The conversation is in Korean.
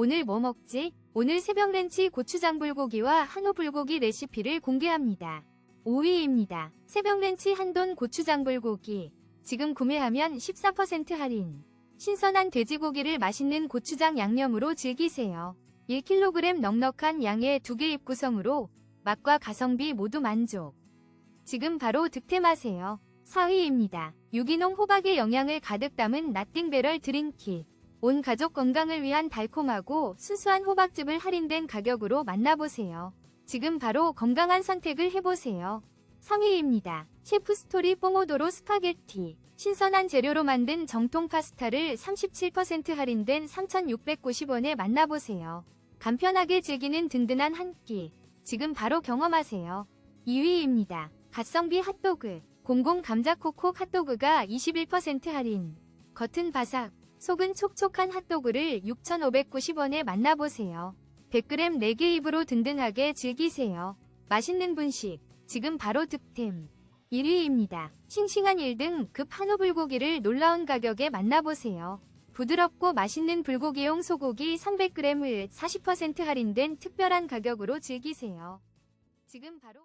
오늘 뭐 먹지? 오늘 새벽 렌치 고추장 불고기와 한우 불고기 레시피를 공개합니다. 5위입니다. 새벽 렌치 한돈 고추장 불고기. 지금 구매하면 14% 할인. 신선한 돼지고기를 맛있는 고추장 양념으로 즐기세요. 1kg 넉넉한 양의 2개 입 구성으로 맛과 가성비 모두 만족. 지금 바로 득템하세요. 4위입니다. 유기농 호박의 영양을 가득 담은 나띵 배럴 드링킷. 온 가족 건강을 위한 달콤하고 순수한 호박즙을 할인된 가격으로 만나보세요. 지금 바로 건강한 선택을 해보세요. 3위입니다. 셰프 스토리 뽕오도로 스파게티. 신선한 재료로 만든 정통 파스타를 37% 할인된 3,690원에 만나보세요. 간편하게 즐기는 든든한 한 끼. 지금 바로 경험하세요. 2위입니다. 갓성비 핫도그. 공공 감자 코콕 핫도그가 21% 할인. 겉은 바삭, 속은 촉촉한 핫도그를 6,590원에 만나보세요. 100g 4개 입으로 든든하게 즐기세요. 맛있는 분식, 지금 바로 득템. 1위입니다. 싱싱한 1등 급 한우 불고기를 놀라운 가격에 만나보세요. 부드럽고 맛있는 불고기용 소고기 300g을 40% 할인된 특별한 가격으로 즐기세요. 지금 바로